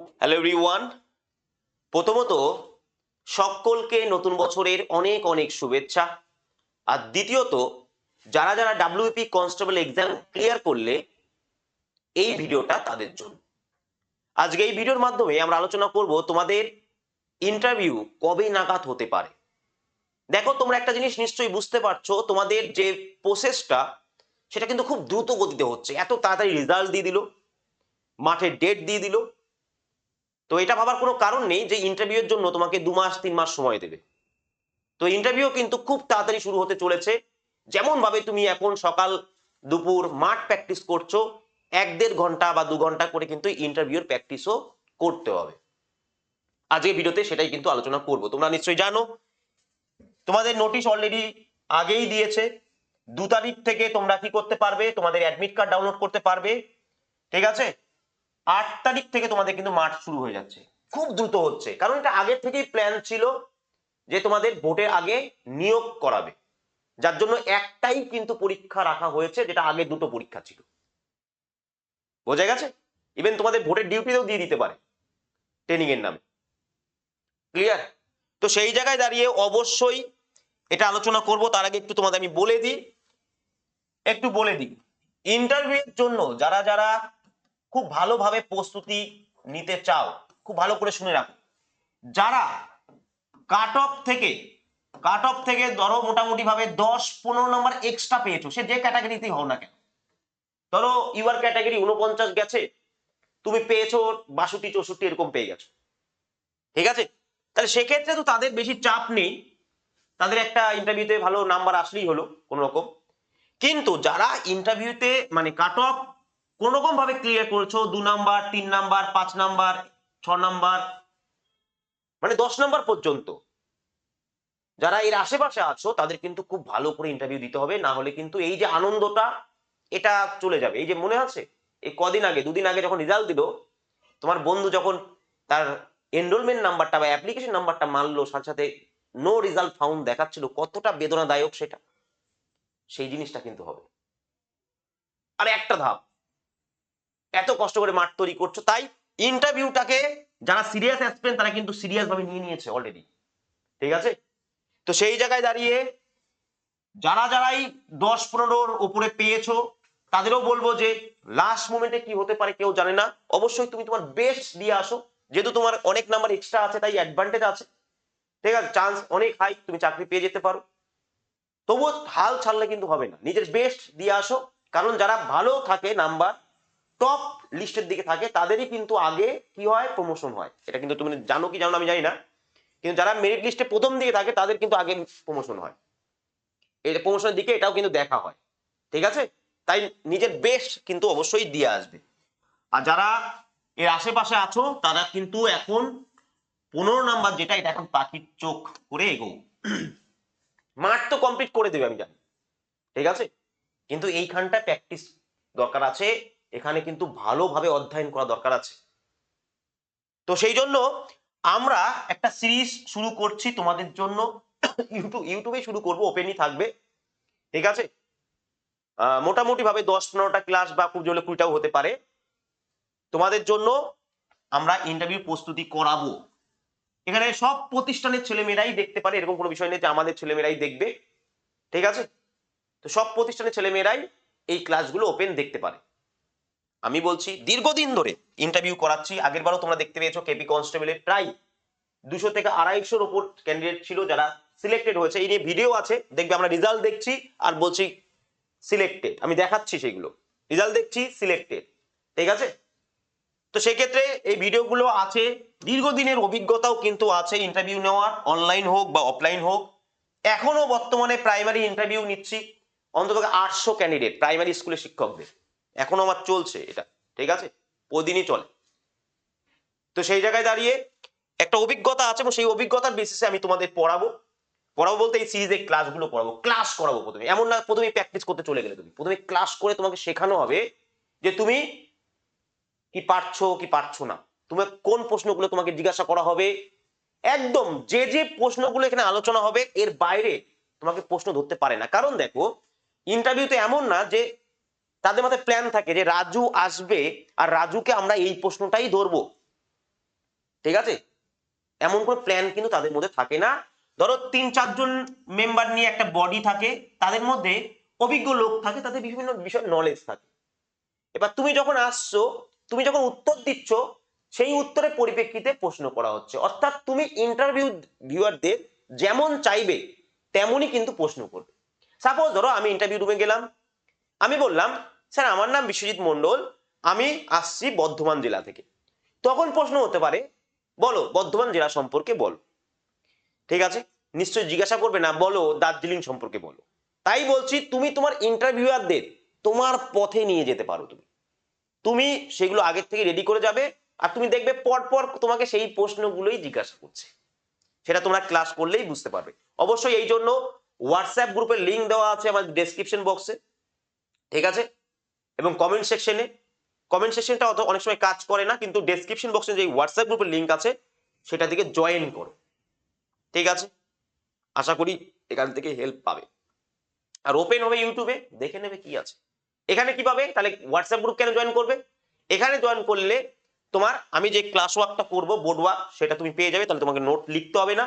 Hello everyone প্রথমত, সকলকে নতুন বছরের অনেক অনেক শুভেচ্ছা। আর দ্বিতীয়ত, যারা যারা ডাব্লিউপি কনস্টেবল এক্সাম ক্লিয়ার করলে, এই ভিডিওটা তাদের জন্য। আজকে এই ভিডিওর মাধ্যমে আমরা আলোচনা করব তোমাদের ইন্টারভিউ কবে নাগাদ হতে পারে। দেখো, তোমরা একটা জিনিস নিশ্চয়ই বুঝতে পারছ, তোমাদের যে প্রসেসটা সেটা কিন্তু খুব দ্রুত গতিতে হচ্ছে। এত তাড়াতাড়ি রেজাল্ট দিয়ে দিল মাঠের ডেট দিয়ে দিল তো এটা ভাবার কোনো কারণ নেই যে ইন্টারভিউর জন্য তোমাকে দু মাস, তিন মাস সময় দেবে। তো ইন্টারভিউ কিন্তু খুব তাড়াতাড়ি শুরু হতে চলেছে। যেমন ভাবে তুমি এখন সকাল দুপুর মাঠ প্র্যাকটিস করছ, এক দেড় ঘণ্টা বা দু ঘণ্টা করে কিন্তু ইন্টারভিউর প্র্যাকটিসও করতে হবে। আজকে ভিডিওতে সেটাই কিন্তু আলোচনা করব। তোমরা নিশ্চয়ই জানো, তোমাদের নোটিশ অলরেডি আগেই দিয়েছে। দু তারিখ থেকে তোমরা কি করতে পারবে? তোমাদের অ্যাডমিট কার্ড ডাউনলোড করতে পারবে। ঠিক আছে? আট তারিখ থেকে তোমাদের কিন্তু মাঠ শুরু হয়ে যাচ্ছে। খুব দ্রুত হচ্ছে। কারণ এটা আগের থেকেই প্ল্যান ছিল যে তোমাদের ভোটের আগে নিয়োগ করাবে। যার জন্য একটাই কিন্তু পরীক্ষা রাখা হয়েছে, যেটা আগে দুটো পরীক্ষা ছিল। বোঝা গেছে? ইভেন তোমাদের ভোটের ডিউটিতেও দিয়ে দিতে পারে ট্রেনিং এর নামে। ক্লিয়ার তো সেই জায়গায় দাঁড়িয়ে অবশ্যই এটা আলোচনা করব। তার আগে একটু তোমাদের আমি বলে দিই। একটু বলে দিই। ইন্টারভিউর জন্য যারা যারা খুব ভালোভাবে প্রস্তুতি নিতে চাও, খুব ভালো করে শুনে রাখো। যারা কাট অফ থেকে কাট অফ থেকে ধরো মোটামুটি ভাবে দশ পনেরো নম্বর এক্সট্রা পেয়েছ, সে যে ক্যাটাগরিতেই হও না কেন। ধরো ইউআর ক্যাটাগরি উনপঞ্চাশ গেছে, তুমি পেয়েছ বাষট্টি, চৌষট্টি এরকম পেয়ে গেছো। ঠিক আছে? তাহলে সেক্ষেত্রে তো তাদের বেশি চাপ নেই। তাদের একটা ইন্টারভিউতে ভালো নাম্বার আসলেই হলো কোন রকম কিন্তু যারা ইন্টারভিউতে মানে কাট অফ কোন রকম ভাবে ক্লিয়ার করেছ, দু নাম্বার, তিন নাম্বার, পাঁচ নাম্বার, ছ নাম্বার? মানে দশ নাম্বার পর্যন্ত। যারা এর আশেপাশে আছো, তাদের কিন্তু খুব ভালো করে ইন্টারভিউ দিতে হবে, না হলে কিন্তু এই যে আনন্দটা, এটা চলে যাবে। এই যে মনে আছে? এই কদিন আগে, দুদিন আগে যখন রেজাল্ট দিল, তোমার বন্ধু যখন তার এনরোলমেন্ট নাম্বারটা বা অ্যাপ্লিকেশন নাম্বারটা মানলো, সাথে সাথে নো রেজাল্ট ফাউন্ড দেখাচ্ছিল, কতটা বেদনাদায়ক সেটা। সেই জিনিসটা কিন্তু হবে। আর একটা ধাপ এত কষ্ট করে মাঠ তৈরি করছ, তাই ইন্টারভিউটাকে যারা সিরিয়াস অ্যাসপেন তারা কিন্তু সিরিয়াস ভাবে নিয়ে নিয়েছে অলরেডি ঠিক আছে? তো সেই জায়গায় দাঁড়িয়ে যারা যারাই দশ পনেরোর উপরে পেয়েছ, তাদেরও বলব যে লাস্ট মোমেন্টে কি হতে পারে কেউ জানে না। অবশ্যই তুমি তোমার বেস্ট দিয়ে আসো। যেহেতু তোমার অনেক নাম্বার এক্সট্রা আছে, তাই অ্যাডভান্টেজ আছে। ঠিক আছে? চান্স অনেক হাই তুমি চাকরি পেয়ে যেতে পারো। তবুও হাল ছাড়লে কিন্তু হবে না। নিজের বেস্ট দিয়ে আসো। কারণ যারা ভালো থাকে নাম্বার টপ লিস্টের দিকে থাকে, তাদেরই কিন্তু আগে কি হয়? প্রমোশন হয়। এটা কিন্তু তুমি জানো কি জানো আমি জানি না। কিন্তু যারা মেরিট লিস্টে প্রথম দিকে থাকে, তাদের কিন্তু আগে প্রমোশন হয়। এই প্রমোশনের দিকে এটাও কিন্তু দেখা হয়। ঠিক আছে? তাই নিজের বেস্ট কিন্তু অবশ্যই দিয়ে আসবে। আর যারা এর আশেপাশে আছো, তারা কিন্তু এখন পনেরো নাম্বার যেটা এটা এখন পাখির চোখ করে এগো মাঠ তো কমপ্লিট করে দেবে, আমি জানি। ঠিক আছে? কিন্তু এইখানটা প্র্যাকটিস দরকার আছে। এখানে কিন্তু ভালোভাবে অধ্যয়ন করা দরকার আছে। তো সেই জন্য আমরা একটা সিরিজ শুরু করছি তোমাদের জন্য। ইউটিউব ইউটিউবে শুরু করব, ওপেনই থাকবে। ঠিক আছে? মোটামুটি ভাবে দশ পনেরোটা ক্লাস বা খুব জলে কুড়িটাও হতে পারে। তোমাদের জন্য আমরা ইন্টারভিউ প্রস্তুতি করাবো। এখানে সব প্রতিষ্ঠানের ছেলেমেয়েরাই দেখতে পারে, এরকম কোনো বিষয় নেই যে আমাদের ছেলেমেয়েরাই দেখবে। ঠিক আছে? তো সব প্রতিষ্ঠানের ছেলেমেয়েরাই এই ক্লাসগুলো ওপেন দেখতে পারে। আমি বলছি, দীর্ঘদিন ধরে ইন্টারভিউ করাচ্ছি। আগের বারও তোমরা দেখতে পেয়েছ কেপি কনস্টেবলের প্রায় দুশো থেকে আড়াইশোর ওপর ক্যান্ডিডেট ছিল যারা সিলেক্টেড হয়েছে। এই নিয়ে ভিডিও আছে, দেখবে আমরা রেজাল্ট দেখছি আর বলছি সিলেক্টেড আমি দেখাচ্ছি সেগুলো। রেজাল্ট দেখছি সিলেক্টেড ঠিক আছে? তো সেক্ষেত্রে এই ভিডিওগুলো আছে। দীর্ঘদিনের অভিজ্ঞতাও কিন্তু আছে ইন্টারভিউ নেওয়ার। অনলাইন হোক বা অফলাইন হোক। এখনও বর্তমানে প্রাইমারি ইন্টারভিউ নিচ্ছি। অন্তত আটশো ক্যান্ডিডেট প্রাইমারি স্কুলের শিক্ষকদের। এখনও আমার চলছে এটা, ঠিক আছে? প্রতিদিনই চলে। তো সেই জায়গায় দাঁড়িয়ে একটা অভিজ্ঞতা আছে, এবং সেই অভিজ্ঞতার বেসিসে আমি তোমাদের পড়াবো। পড়াবো বলতে এই সিরিজের ক্লাসগুলো পড়াবো ক্লাস করাবো প্রথমে। এমন না প্রথমে প্র্যাকটিস করতে চলে গেলে তুমি। প্রথমে ক্লাস করে তোমাকে শেখানো হবে যে তুমি কি পারছ কি পারছ না। তুমি কোন প্রশ্নগুলো তোমাকে জিজ্ঞাসা করা হবে। একদম যে যে প্রশ্নগুলো এখানে আলোচনা হবে, এর বাইরে তোমাকে প্রশ্ন ধরতে পারে না। কারণ দেখো ইন্টারভিউতে এমন না যে তাদের মাথায় প্ল্যান থাকে যে রাজু আসবে আর রাজুকে আমরা এই প্রশ্নটাই ধরবো। ঠিক আছে? এমন কোনো প্ল্যান কিন্তু তাদের মধ্যে থাকে না। ধরো তিন চারজন মেম্বার নিয়ে একটা বডি থাকে, তাদের মধ্যে অভিজ্ঞ লোক থাকে, তাদের বিভিন্ন বিষয় নলেজ থাকে। এবার তুমি যখন আসছো, তুমি যখন উত্তর দিচ্ছ, সেই উত্তরের পরিপ্রেক্ষিতে প্রশ্ন করা হচ্ছে। অর্থাৎ তুমি ইন্টারভিউ ভিউয়ারদের যেমন চাইবে, তেমনই কিন্তু প্রশ্ন করবে। সাপোজ ধরো আমি ইন্টারভিউ রুমে গেলাম আমি বললাম, স্যার, আমার নাম বিশ্বজিৎ মণ্ডল, আমি আসছি বর্ধমান জেলা থেকে। তখন প্রশ্ন হতে পারে, বলো, বর্ধমান জেলা সম্পর্কে বলো। ঠিক আছে? নিশ্চয়ই জিজ্ঞাসা করবে না, বলো, দার্জিলিং সম্পর্কে বলো। তাই বলছি, তুমি তোমার ইন্টারভিউয়ারদের তোমার পথে নিয়ে যেতে পারো তুমি। তুমি সেগুলো আগের থেকে রেডি করে যাবে আর তুমি দেখবে পর পর তোমাকে সেই প্রশ্নগুলোই জিজ্ঞাসা করছে। সেটা তোমরা ক্লাস করলেই বুঝতে পারবে। অবশ্যই এই জন্য হোয়াটসঅ্যাপ গ্রুপের লিঙ্ক দেওয়া আছে আমার ডেসক্রিপশন বক্সে ঠিক আছে? এবং কমেন্ট সেকশনে কমেন্ট সেকশনটা অত অনেক সময় কাজ করে না, কিন্তু ডেসক্রিপশন বক্সে যে হোয়াটসঅ্যাপ গ্রুপের লিঙ্ক আছে, সেটা থেকে জয়েন করো। ঠিক আছে? আশা করি এখান থেকে হেল্প পাবে। আর ওপেন হবে ইউটিউবে দেখে নেবে কি আছে। এখানে কি পাবে? তাহলে হোয়াটসঅ্যাপ গ্রুপ কেন জয়েন করবে? এখানে জয়েন করলে তোমার, আমি যে ক্লাস ওয়ার্কটা করব বোর্ড ওয়ার্ক সেটা তুমি পেয়ে যাবে, তাহলে তোমাকে নোট লিখতে হবে না।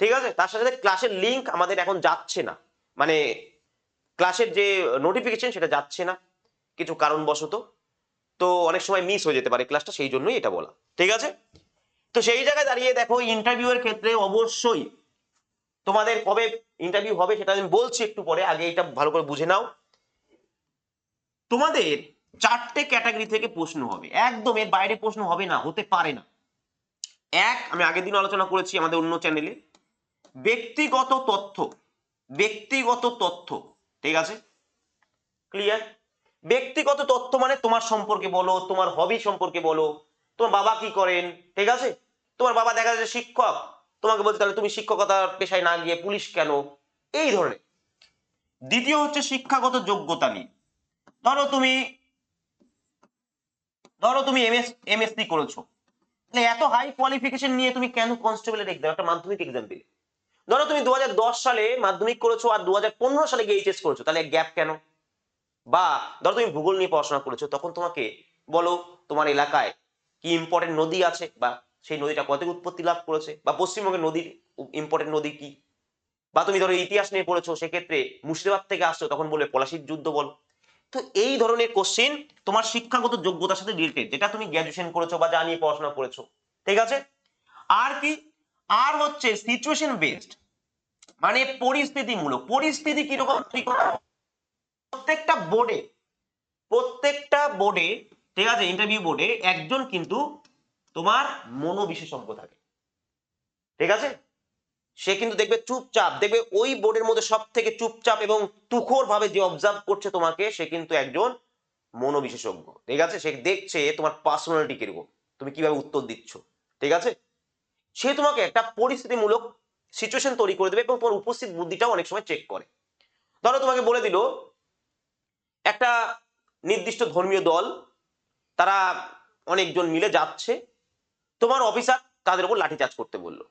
ঠিক আছে? তার সাথে সাথে ক্লাসের লিঙ্ক আমাদের এখন যাচ্ছে না। মানে ক্লাসের যে নোটিফিকেশন সেটা যাচ্ছে না, কিছু কারণবশত। তো অনেক সময় মিস হয়ে যেতে পারে ক্লাসটা সেই জন্যই এটা বলা। ঠিক আছে? তো সেই জায়গায় দাঁড়িয়ে দেখো ইন্টারভিউ এর ক্ষেত্রে অবশ্যই তোমাদের কবে ইন্টারভিউ হবে সেটা আমি বলছি একটু পরে, আগে এটা ভালো করে বুঝে নাও। তোমাদের চারটে ক্যাটাগরি থেকে প্রশ্ন হবে। একদম এর বাইরে প্রশ্ন হবে না, হতে পারে না। এক, আমি আগের দিন আলোচনা করেছি আমাদের অন্য চ্যানেলে ব্যক্তিগত তথ্য ব্যক্তিগত তথ্য ঠিক আছে? ক্লিয়ার ব্যক্তিগত তথ্য মানে তোমার সম্পর্কে বলো, তোমার হবি সম্পর্কে বলো। তোমার বাবা কি করেন, ঠিক আছে? তোমার বাবা দেখা যাচ্ছে শিক্ষক। তোমাকে বলছে, তাহলে তুমি শিক্ষকতার পেশায় না গিয়ে পুলিশ কেন? এই ধরনের। দ্বিতীয় হচ্ছে শিক্ষাগত যোগ্যতা নিয়ে। ধরো তুমি ধরো তুমি এমএস এমএসসি করেছ। এত হাই কোয়ালিফিকেশন নিয়ে তুমি কেন কনস্টেবলের এক্সাম একটা মাধ্যমিক এক্সাম দিলে ধরো তুমি দু হাজার দশ সালে মাধ্যমিক করেছ আর দু সালে গিয়ে এইচএস করেছ, তাহলে গ্যাপ কেন? বা ধরো তুমি ভূগোল নিয়ে পড়াশোনা করেছ, তখন তোমাকে বলো তোমার এলাকায় কি ইম্পর্টেন্ট নদী আছে বা সেই নদীটা কত উৎপত্তি লাভ করেছে বা পশ্চিমবঙ্গের নদীর ইম্পর্টেন্ট নদী কি? বা তুমি ধরো ইতিহাস নিয়ে পড়েছো, সেক্ষেত্রে মুর্শিদাবাদ থেকে আসছো, তখন বলে পলাশির যুদ্ধ বল। তো এই ধরনের কোশ্চেন তোমার শিক্ষাগত যোগ্যতার সাথে রিলেটেড যেটা তুমি গ্র্যাজুয়েশন করেছ বা যা নিয়ে পড়াশোনা করেছ, ঠিক আছে? আর কি আর হচ্ছে সিচুয়েশন বেসড মানে পরিস্থিতিমূলক। পরিস্থিতি কীরকম তৈরি করা? প্রত্যেকটা বোর্ডে প্রত্যেকটা বোর্ডে ঠিক আছে ইন্টারভিউ বোর্ডে একজন কিন্তু তোমার মনোবিশেষজ্ঞ থাকে। ঠিক আছে? সে কিন্তু দেখবে চুপচাপ, দেখবে ওই বোর্ডের মধ্যে সব থেকে চুপচাপ এবং তুখোর ভাবে যে অবজার্ভ করছে তোমাকে, সে কিন্তু একজন মনোবিশেষজ্ঞ। ঠিক আছে? সে দেখছে তোমার পার্সোনালিটি কীরকম। তুমি কীভাবে উত্তর দিচ্ছ? ঠিক আছে? সে তোমাকে একটা পরিস্থিতিমূলক সিচুয়েশন তৈরি করে দেবে এবং তোমার উপস্থিত বুদ্ধিটাও অনেক সময় চেক করে। ধরো তোমাকে বলে দিল, একটা নির্দিষ্ট ধর্মীয় দল, তারা অনেকজন মিলে যাচ্ছে, তোমার অফিসার তাদের উপর লাঠিচার্জ করতে বলল।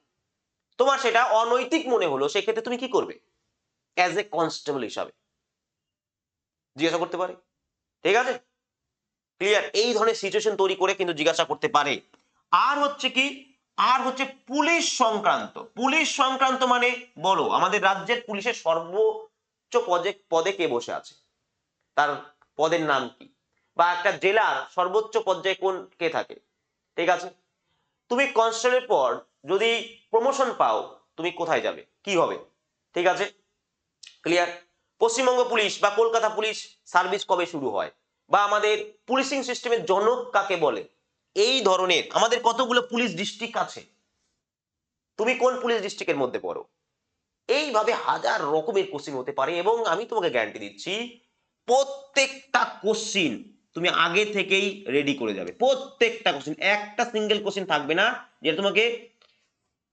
তোমার সেটা অনৈতিক মনে হলো, সেক্ষেত্রে তুমি কি করবে? অ্যাজ এ কনস্টেবল হিসাবে। জিজ্ঞাসা করতে পারে। ঠিক আছে? ক্লিয়ার এই ধরনের সিচুয়েশন তৈরি করে কিন্তু জিজ্ঞাসা করতে পারে। আর হচ্ছে কি আর হচ্ছে পুলিশ সংক্রান্ত। পুলিশ সংক্রান্ত মানে বলো, আমাদের রাজ্যের পুলিশের সর্বোচ্চ পদে পদে কে বসে আছে? তার পদের নাম কি? বা একটা জেলার সর্বোচ্চ পর্যায়ে কোন, কে থাকে? ঠিক আছে? তুমি কনস্টেবলের পর যদি প্রমোশন পাও, তুমি কোথায় যাবে? কি হবে? ঠিক আছে? ক্লিয়ার পশ্চিমবঙ্গ পুলিশ বা কলকাতা পুলিশ সার্ভিস কবে শুরু হয়? বা আমাদের পুলিশিং সিস্টেমের জনক কাকে বলে? এই ধরনের আমাদের কতগুলো পুলিশ ডিস্ট্রিক্ট আছে? তুমি কোন পুলিশ ডিস্ট্রিক্টের মধ্যে পড়ো? এইভাবে হাজার রকমের কোশ্চিন হতে পারে এবং আমি তোমাকে গ্যারান্টি দিচ্ছি, প্রত্যেকটা কোশ্চিন তুমি আগে থেকেই রেডি করে যাবে। প্রত্যেকটা কোশ্চিন একটা সিঙ্গেল কোশ্চিন থাকবে না যেটা তোমাকে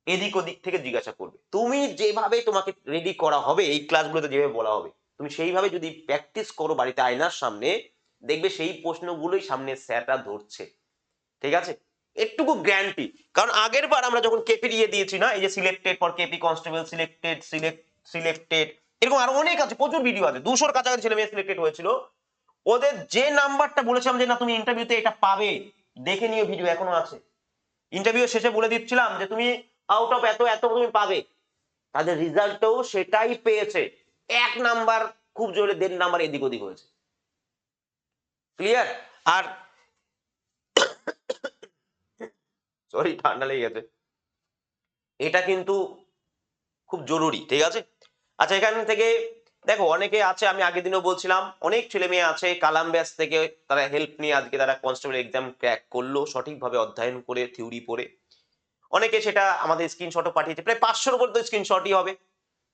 এদিক ওদিক থেকে জিজ্ঞাসা করবে। তুমি যেভাবে তোমাকে রেডি করা হবে, এই ক্লাসগুলোতে যেভাবে বলা হবে, তুমি সেইভাবে যদি প্র্যাকটিস করো বাড়িতে আয়নার সামনে, দেখবে সেই প্রশ্নগুলোই সামনে স্যাররা ধরছে। ঠিক আছে? একটুকু গ্যারান্টি। কারণ আগের বার আমরা যখন কেপি দিয়ে দিয়েছি না, এই যে selected for KP constable selected select selected এরকম আরও অনেক আছে, প্রচুর ভিডিও আছে। দুশোর কাছাকাছি ছেলে মেয়ে সিলেক্টেড হয়েছিল। ওদের যে নাম্বারটা বলেছিলাম যে, না, তুমি ইন্টারভিউতে এটা পাবে, দেখে নিও ভিডিও এখনও আছে। ইন্টারভিউ শেষে বলে দিচ্ছিলাম যে, তুমি আউট অফ এত এত তুমি পাবে। তাদের রেজাল্টও সেটাই পেয়েছে। এক নাম্বার, খুব জোরে দেড় নাম্বার এদিক ওদিক হয়েছে। ক্লিয়ার আর সরি ঠান্ডা লেগে গেছে। এটা কিন্তু খুব জরুরি, ঠিক আছে? আচ্ছা এখান থেকে দেখো, অনেকে আছে, আমি আগের দিনও বলছিলাম, অনেক ছেলে মেয়ে আছে, কালাম ব্যাস থেকে তারা হেল্প নিয়ে আজকে তারা কনস্টেবল এক্সাম ক্র্যাক করল, সঠিকভাবে অধ্যয়ন করে থিওরি পড়ে। অনেকে সেটা আমাদের স্ক্রিনশটও পাঠিয়েছে, প্রায় পাঁচশোর উপর তো স্ক্রিনশটই হবে,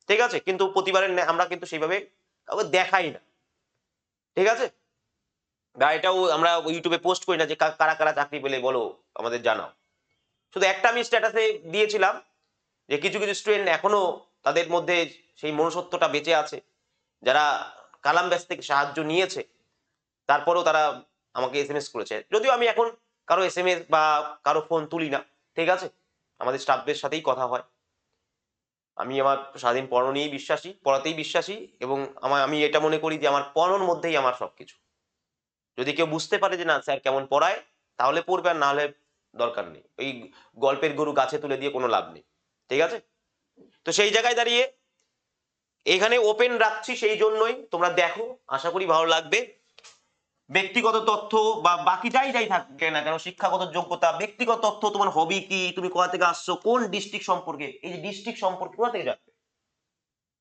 ঠিক আছে? কিন্তু প্রতিবারের আমরা কিন্তু সেইভাবে দেখাই না, ঠিক আছে? বা এটাও আমরা ইউটিউবে পোস্ট করি না যে কারা কারা চাকরি পেলে বলো, আমাদের জানাও। শুধু একটা আমি স্ট্যাটাসে দিয়েছিলাম যে কিছু কিছু স্টুডেন্ট এখনও তাদের মধ্যে সেই মনুষ্যত্বটা বেঁচে আছে, যারা কালাম ব্যাস থেকে সাহায্য নিয়েছে, তারপরেও তারা আমাকে এস এম এস করেছে। যদিও আমি এখন কারও এস এম এস বা কারও ফোন তুলি না, ঠিক আছে? আমাদের স্টাফদের সাথেই কথা হয়। আমি আমার স্বাধীন পড়ানো নিয়েই বিশ্বাসী, পড়াতেই বিশ্বাসী এবং আমার, আমি এটা মনে করি যে আমার পড়ানোর মধ্যেই আমার সবকিছু। যদি কেউ বুঝতে পারে যে না, স্যার কেমন পড়ায়, তাহলে পড়বে আর না হলে দরকার নেই। ওই গল্পের গরু গাছে তুলে দিয়ে কোনো লাভ নেই। ঠিক আছে? তো সেই জায়গায় দাঁড়িয়ে এখানে ওপেন রাখছি সেই জন্যই। তোমরা দেখো, আশা করি ভালো লাগবে। ব্যক্তিগত তথ্য বা বাকি যাই যাই থাকে না কেন, শিক্ষাগত যোগ্যতা, ব্যক্তিগত তথ্য, তোমার হবি কি, তুমি কোথা থেকে আসছো, কোন ডিস্ট্রিক্ট সম্পর্কে, এই যে ডিস্ট্রিক্ট সম্পর্কে কোথা থেকে জানবে?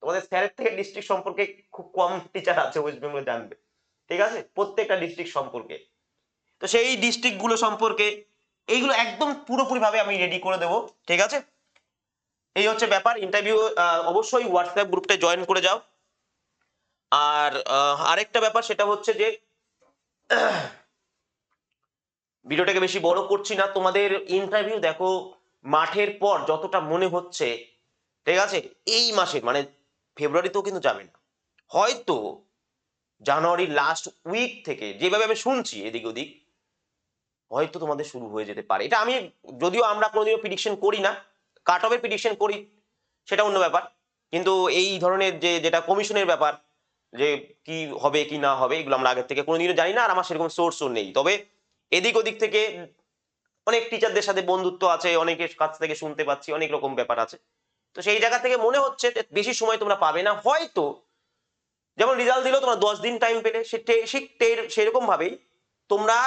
তোমাদের স্যারের থেকে ডিস্ট্রিক্ট সম্পর্কে খুব কম টিচার আছে ওয়েস্ট বেঙ্গল জানবে। ঠিক আছে? প্রত্যেকটা ডিস্ট্রিক্ট সম্পর্কে। তো সেই ডিস্ট্রিক্টগুলো সম্পর্কে এইগুলো একদম পুরোপুরি ভাবে আমি রেডি করে দেবো, ঠিক আছে? এই হচ্ছে ব্যাপার ইন্টারভিউ অবশ্যই হোয়াটসঅ্যাপ গ্রুপটা জয়েন করে যাও। আর আরেকটা ব্যাপার সেটা হচ্ছে যে, ভিডিওটাকে বেশি বড় করছি না। তোমাদের ইন্টারভিউ দেখো, মাঠের পর যতটা মনে হচ্ছে, ঠিক আছে? এই মাসে মানে ফেব্রুয়ারিতেও কিন্তু যাবে না। হয়তো জানুয়ারির লাস্ট উইক থেকে, যেভাবে আমি শুনছি এদিক ওদিক হয়তো তোমাদের শুরু হয়ে যেতে পারে। এটা আমি যদিও আমরা কোনোদিনও প্রিডিকশন করি না কাট অফের প্রিডিকশন করি, সেটা অন্য ব্যাপার। কিন্তু এই ধরনের যে, যেটা কমিশনের ব্যাপার, যে কি হবে, কি না হবে, এগুলো আমরা আগের থেকে কোনোদিনও জানি না, আর আমার সেরকম সোর্সও নেই। তবে এদিক ওদিক থেকে অনেক টিচারদের সাথে বন্ধুত্ব আছে, অনেকের কাছ থেকে শুনতে পাচ্ছি, অনেক রকম ব্যাপার আছে। তো সেই জায়গা থেকে মনে হচ্ছে বেশি সময় তোমরা পাবে না। হয়তো যেমন রেজাল্ট দিলেও তোমরা দশ দিন টাইম পেলে, সে সেরকম ভাবেই তোমরা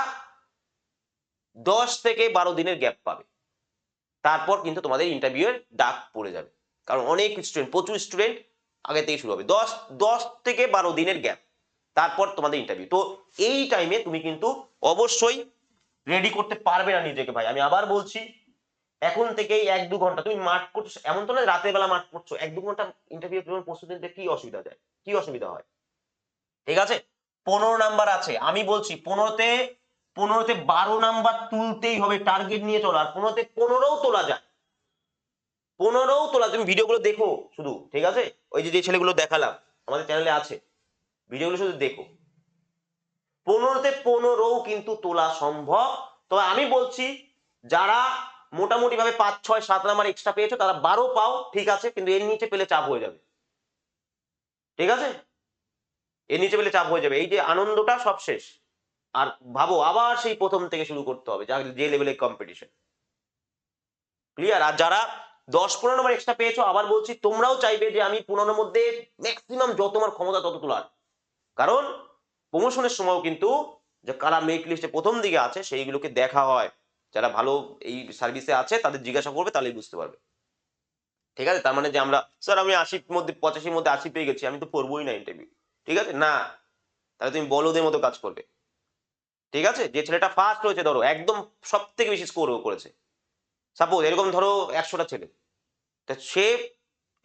দশ থেকে বারো দিনের গ্যাপ পাবে। তারপর কিন্তু তোমাদের ইন্টারভিউ এর ডাক পড়ে যাবে। কারণ অনেক স্টুডেন্ট প্রচুর স্টুডেন্ট আগে থেকে শুরু হবে। দশ দশ থেকে বারো দিনের গ্যাপ তারপর তোমাদের ইন্টারভিউ তো এই টাইমে তুমি কিন্তু অবশ্যই রেডি করতে পারবে না নিজেকে ভাই। আমি আবার বলছি, এখন থেকেই এক দু ঘণ্টা তুমি মাঠ করছ। এমন তো না রাতের বেলা মাঠ করছ। এক দু ঘণ্টা ইন্টারভিউ প্রস্তুতি নিতে কি অসুবিধা যায়? কি অসুবিধা হয়? ঠিক আছে? পনেরো নাম্বার আছে। আমি বলছি, পনেরোতে পনেরোতে বারো নাম্বার তুলতেই হবে টার্গেট নিয়ে চলো। আর পনেরোতে পনেরোও তোলা যায়। পনেরোও তোলা, তুমি ভিডিওগুলো দেখো শুধু, ঠিক আছে? ওই যে যে ছেলেগুলো দেখালাম, আমাদের চ্যানেলে আছে। ভিডিওগুলো শুধু দেখো। পনেরোতে পনেরোও কিন্তু তোলা সম্ভব। তবে আমি বলছি, যারা মোটামুটি ভাবে পাঁচ, ছয়, সাত নাম্বার এক্সট্রা পেয়েছ, তারা বারো পাও, ঠিক আছে? কিন্তু এর নিচে পেলে চাপ হয়ে যাবে। ঠিক আছে? এর নিচে পেলে চাপ হয়ে যাবে। এই যে আনন্দটা সব শেষ। আর ভাবো, আবার সেই প্রথম থেকে শুরু করতে হবে, যা লেভেলের কম্পিটিশন ক্লিয়ার আর যারা দশ পনেরো নম্বর এক্সট্রা পেয়েছ, আবার বলছি, তোমরাও চাইবে যে আমি পনেরোর মধ্যে ম্যাক্সিমাম যত আমার ক্ষমতা তত তোলার। কারণ প্রমোশনের সময়ও কিন্তু যে কারা মেরিট লিস্টে প্রথম দিকে আছে, সেইগুলোকে দেখা হয়। যারা ভালো এই সার্ভিসে আছে, তাদের জিজ্ঞাসা করবে, তাহলেই বুঝতে পারবে। ঠিক আছে? তার মানে যে আমরা স্যার আমি আশির মধ্যে, পঁচাশির মধ্যে আশি পেয়ে গেছি, আমি তো পড়বোই না ইন্টারভিউ ঠিক আছে? না। তাহলে তুমি বলদের মতো কাজ করবে। ঠিক আছে? যে ছেলেটা ফার্স্ট হয়েছে, ধরো, একদম সব থেকে বেশি স্কোর করেছে। সাপোজ এরকম ধরো একশোটা ছেলে। তা সে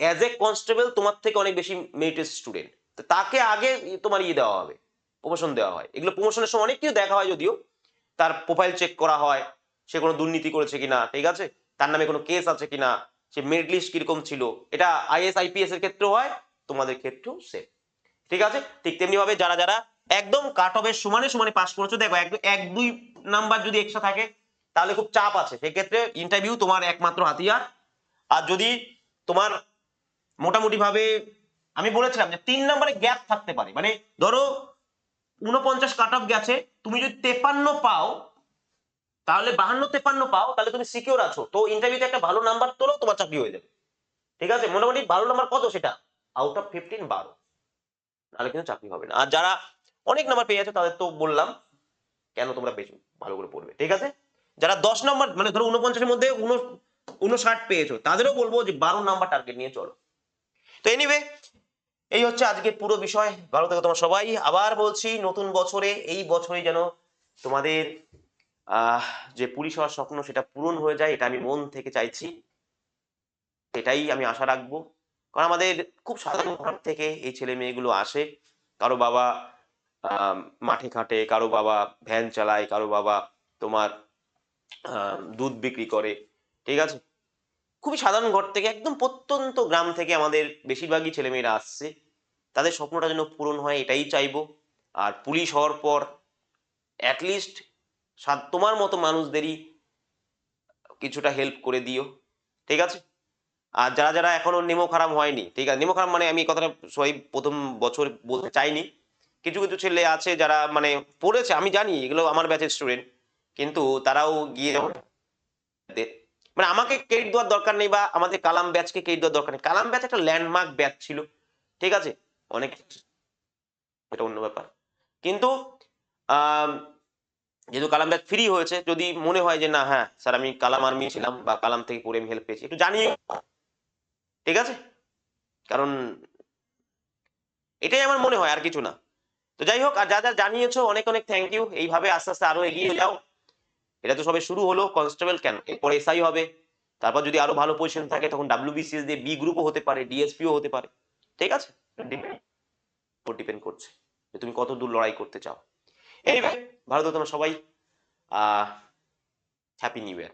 অ্যাজ এ কনস্টেবল তোমার থেকে অনেক বেশি মেরিটেড স্টুডেন্ট তো তাকে আগে তোমার ইয়ে দেওয়া হবে প্রমোশন দেওয়া হয়। এগুলো প্রমোশনের সময় অনেক কিছু দেখা হয় যদিও। তার প্রোফাইল চেক করা হয়, সে কোনো দুর্নীতি করেছে কিনা, ঠিক আছে? তার নামে কোনো কেস আছে কিনা, সে মেরিট লিস্ট কীরকম ছিল? এটা আইএস আইপিএস এর ক্ষেত্রেও হয়, তোমাদের ক্ষেত্রেও সেম ঠিক আছে? ঠিক তেমনি ভাবে যারা যারা একদম কাট অফের সমানে সমানে পাস করেছ। দেখো, এক দুই নাম্বার যদি এক্সট্রা থাকে, তাহলে খুব চাপ আছে। সেক্ষেত্রে ইন্টারভিউ তোমার একমাত্র হাতিয়ার। আর যদি তোমার মোটামুটি ভাবে আমি বলেছিলাম যে তিন নম্বরে গ্যাপ থাকতে পারে। মানে ধরো উনপঞ্চাশ কাট অফ গেছে, তুমি যদি তেপান্ন পাও, তাহলে বাহান্ন, তেপান্ন পাও, তাহলে তুমি সিকিউর আছো। তো ইন্টারভিউতে একটা ভালো নাম্বার তোলো, তোমার চাকরি হয়ে যাবে। ঠিক আছে? মোটামুটি ভালো নাম্বার কত সেটা? আউট অফ ফিফটিন বারো। তাহলে কিন্তু চাকরি হবে না। আর যারা অনেক নাম্বার পেয়ে আছে তাদের তো বললাম কেন তোমরা বেশি ভালো করে পড়বে, ঠিক আছে? যারা দশ নম্বর মানে ধরো উনপঞ্চাশের মধ্যে উনষাট পেয়েছ, তাদেরও বলব যে বারো নাম্বার টার্গেট নিয়ে চলো। তো এনিওয়ে এই হচ্ছে আজকের পুরো বিষয়, ভালো থেকো তোমার সবাই, আবার বলছি নতুন বছরে, এই বছরে যেন তোমাদের, আহ, যে পুলিশ হওয়ার স্বপ্ন সেটা পূরণ হয়ে যায়, এটা আমি মন থেকে চাইছি, এটাই আমি আশা রাখব। কারণ আমাদের খুব সাধারণ ঘর থেকে এই ছেলে মেয়েগুলো আসে, কারও বাবা মাঠে ঘাটে কারও বাবা ভ্যান চালায়, কারও বাবা তোমার দুধ বিক্রি করে, ঠিক আছে? খুবই সাধারণ ঘর থেকে, একদম প্রত্যন্ত গ্রাম থেকে আমাদের বেশিরভাগই ছেলেমেয়েরা আসছে। তাদের স্বপ্নটা যেন পূরণ হয়, এটাই চাইব। আর পুলিশ হওয়ার পর অ্যাটলিস্ট তোমার মতো মানুষদেরই কিছুটা হেল্প করে দিও, ঠিক আছে? আর যারা যারা এখনও নেমো খারাপ হয়নি, ঠিক আছে? নেমো খারাপ মানে আমি কথাটা সবাই প্রথম বছর বলতে চাইনি। কিছু কিছু ছেলে আছে যারা মানে পড়েছে, আমি জানি এগুলো আমার ব্যাচের স্টুডেন্ট কিন্তু তারাও গিয়ে মানে আমাকে ক্রেডিট দেওয়ার দরকার নেই বা আমাদের কালাম ব্যাচকে ক্রেডিট দেওয়ার দরকার নেই। কালাম ব্যাচ একটা ল্যান্ডমার্ক ব্যাচ ছিল, ঠিক আছে? অনেক এটা অন্য ব্যাপার। কিন্তু যেহেতু কালাম ব্যাচ ফ্রি হয়েছে, যদি মনে হয় যে না হ্যাঁ স্যার আমি কালাম আর্মি ছিলাম বা কালাম থেকে পড়ে আমি হেল্প পেয়েছি, একটু জানিয়ে ঠিক আছে? কারণ এটাই আমার মনে হয়, আর কিছু না। তো যাই হোক, আর যা যা জানিয়েছো, অনেক অনেক থ্যাংক ইউ এইভাবে আস্তে আস্তে আরও এগিয়ে যাও। এটা তো সবে শুরু হলো কনস্টেবল কেন? এরপর এসআই হবে। তারপর যদি আরও ভালো পজিশন থাকে, তখন ডাব্লিউবিসিএস দিয়ে বি গ্রুপও হতে পারে ডিএসপিও হতে পারে। ঠিক আছে? ডিপেন্ড করছে যে তুমি কত দূর লড়াই করতে চাও। এই ভালো তো তোমরা সবাই হ্যাপি নিউ ইয়ার